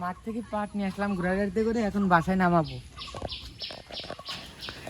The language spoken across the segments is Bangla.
মাঠ থেকে পাট নিয়ে আসলাম ঘোড়া গাড়িতে করে এখন বাসায় নামাবো।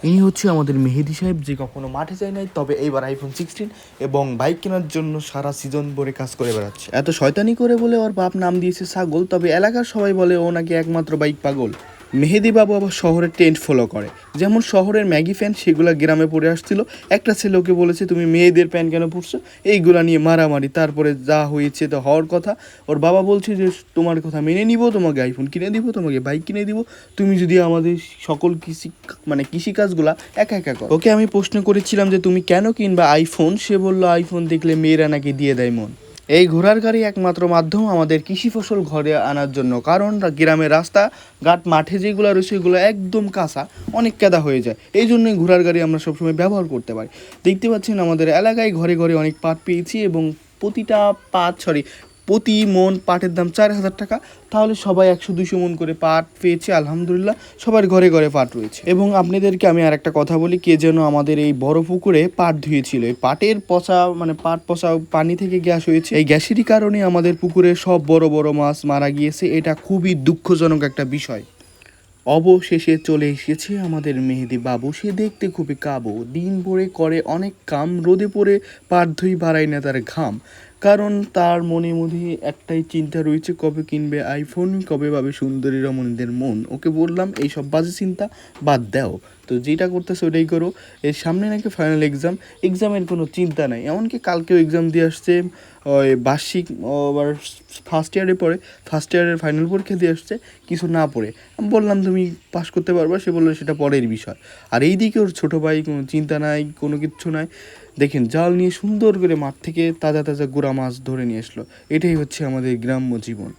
ইনি হচ্ছে আমাদের মেহেদি সাহেব যে কখনো মাঠে যায় নাই তবে এইবার আইফোন সিক্সটিন এবং বাইক কেনার জন্য সারা সিজন ভরে কাজ করে বেড়াচ্ছে। এত শয়তানি করে বলে ওর বাপ নাম দিয়েছে ছাগল তবে এলাকার সবাই বলে ও নাকি একমাত্র বাইক পাগল। মেহেদি বাবু আবার শহরের টেন্ট ফলো করে। যেমন শহরের ম্যাগি ফ্যান সেগুলো গ্রামে পড়ে আসছিল। একটা ছেলে ওকে বলেছে, তুমি মেয়েদের প্যান কেন পরছো? এইগুলা নিয়ে মারামারি, তারপরে যা হয়েছে তো হওয়ার কথা। ওর বাবা বলছে যে, তোমার কথা মেনে নিব, তোমাকে আইফোন কিনে দিব, তোমাকে বাইক কিনে দিব। তুমি যদি আমাদের সকল কৃষি মানে কৃষিকাজগুলা একা একা করো। ওকে আমি প্রশ্ন করেছিলাম যে, তুমি কেন কিনবা আইফোন সে বলল আইফোন দেখলে মেয়েরা নাকি দিয়ে দেয় মন। এই ঘোড়ার গাড়ি একমাত্র মাধ্যম আমাদের কৃষি ফসল ঘরে আনার জন্য, কারণ গ্রামের রাস্তা, ঘাট, মাঠে যেগুলো রয়েছে সেগুলো একদম কাঁচা, অনেক কেদা হয়ে যায়। এই জন্যই ঘোড়ার গাড়ি আমরা সবসময় ব্যবহার করতে পারি। দেখতে পাচ্ছেন আমাদের এলাকায় ঘরে ঘরে অনেক পাট পেয়েছি এবং প্রতিটা পাট সরি প্রতি মন পাটের দাম চার হাজার টাকা, তাহলে সবাই একশো দুশো মন করে পাট পেয়েছে, আলহামদুলিল্লাহ। সবার ঘরে ঘরে পাট রয়েছে। এবং আপনাদেরকে আমি আর একটা কথা বলি, কে যেন আমাদের এই বড় পুকুরে পাট ধুয়েছিল। এই পাটের পচা মানে পাট পচা পানি থেকে গ্যাস হয়েছে। এই গ্যাসেরই কারণে আমাদের পুকুরে সব বড় বড় মাছ মারা গিয়েছে। এটা খুবই দুঃখজনক একটা বিষয়। অবশেষে চলে এসেছে আমাদের মেহেদি বাবু। সে দেখতে খুবই কাবু। দিন ভরে করে অনেক কাম, রোদে পড়ে পার্ধই বাড়ায় না তার ঘাম। কারণ তার মনে মধ্যে একটাই চিন্তা রয়েছে, কবে কিনবে আইফোন কবে পাবে সুন্দরী রমণীদের মন। ওকে বললাম এইসব বাজে চিন্তা বাদ দাও। তো যেটা করতেছে ওটাই করো। এর সামনে নাকি ফাইনাল এক্সাম এক্সামের কোনো চিন্তা নাই। এমনকি কালকেও এক্সাম দিয়ে আসছে, ওই বার্ষিক, আবার ফার্স্ট ইয়ারে পড়ে ফার্স্ট ইয়ারের ফাইনাল পরীক্ষা দিয়ে আসছে, কিছু না পড়ে। আমি বললাম, তুমি পাস করতে পারবা? সে বলল, সেটা পরের বিষয়। আর এই দিকে ওর ছোটো ভাই কোনো চিন্তা নাই, কোনো কিচ্ছু নাই। দেখেন, জাল নিয়ে সুন্দর করে মাঠ থেকে তাজা তাজা গোড়া মাছ ধরে নিয়ে আসলো। এটাই হচ্ছে আমাদের গ্রাম্য জীবন।